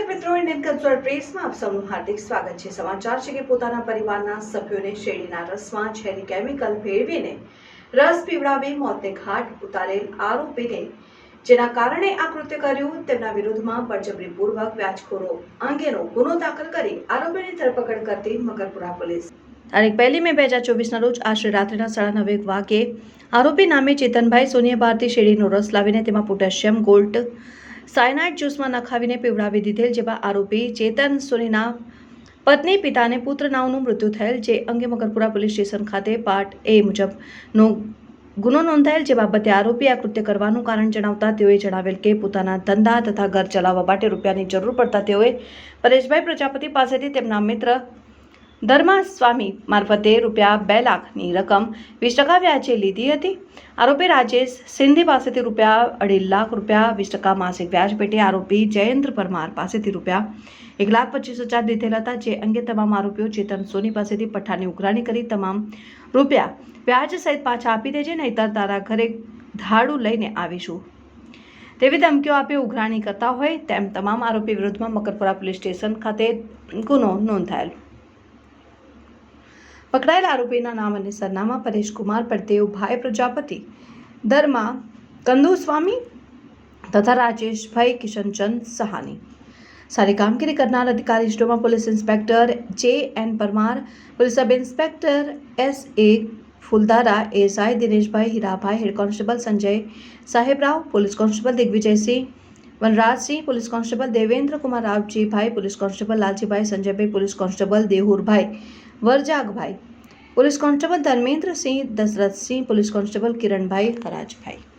દર્શક મિત્રો Indian cultural પ્રેસમાં આપ સૌનું હાર્દિક સ્વાગત છે. સમાચાર છે કે પોતાના પરિવારના સભ્યોને શેરડીના રસમાં ઝેરી કેમિકલ ભેળવીને રસ પીવડાવી મોતને ઘાટ ઉતારેલ આરોપીને, જેના કારણે આ કૃત્ય કર્યું. તેમના વિરુદ્ધમાં બળજબરીપૂર્વક વ્યાજખોરો અંગેનો ગુનો દાખલ કરી આરોપીની ધરપકડ કરતી મકરપુરા પોલીસ. તારીખ પહેલી મે બે હજાર ચોવીસના રોજ આશરે રાત્રિના સાડા નવે વાગે આરોપી નામે ચેતનભાઈ સોનિયા ભારતી શેરડીનો રસ લાવીને તેમાં પોટેશિયમ, ગોલ્ડ સાયનાઇડ જ્યુસમાં નખાવીને પીવડાવી દીધેલ જેવા આરોપી ચેતન સોનીના પત્ની, પિતાને પુત્ર નાવનું મૃત્યુ થયેલ જે અંગે મકરપુરા પોલીસ સ્ટેશન ખાતે પાર્ટ એ મુજબનો ગુનો નોંધાયેલ જે બાબતે આરોપી આ કૃત્ય કરવાનું કારણ જણાવતા તેઓએ જણાવેલ કે પોતાના ધંધા તથા ઘર ચલાવવા માટે રૂપિયાની જરૂર પડતા તેઓએ પરેશભાઈ પ્રજાપતિ પાસેથી તેમના મિત્ર ધર્મા સ્વામી મારફતે રૂપિયા બે લાખની રકમ વીસ ટકા વ્યાજે લીધી હતી. આરોપી રાજેશ સિંધી પાસેથી રૂપિયા અઢી લાખ રૂપિયા, વીસ ટકા માસિક વ્યાજ પેટે આરોપી જયેન્દ્ર પરમાર પાસેથી રૂપિયા એક લાખ પચીસ હજાર લીધેલ હતા, જે અંગે તમામ આરોપીઓ ચેતન સોની પાસેથી પઠ્ઠાની ઉઘરાણી કરી તમામ રૂપિયા વ્યાજ સહિત પાછા આપી દેજે, નહીતર તારા ઘરે ધાડું લઈને આવીશું. તેવી ધમકીઓ આપી ઉઘરાણી કરતા હોય તેમ તમામ આરોપી વિરુદ્ધમાં મકરપુરા પોલીસ સ્ટેશન ખાતે ગુનો નોંધાયેલ. પકડાયેલ આરોપીના નામ અને સરનામા પરેશ કુમાર પરદેવભાઈ પ્રજાપતિ ધર્મા કંદુસ્વામી તથા રાજેશભાઈ કિશનચંદ સહાની સારી કામગીરી કરનાર અધિકારી શ્રીમાં police inspector J N Parmar police sub inspector S A Phuldara SI Dineshbhai Hirabhai head constable Sanjay Sahebrao police constable Digvijaysinh Vanrajsinh police constable Devendra Kumar Ravjibhai police constable Laljibhai Sanjaybhai police constable Dehurbhai Varjagbhai. Police constable Dharmendrasinh Dashrathsinh police constable Kiranbhai Harajbhai.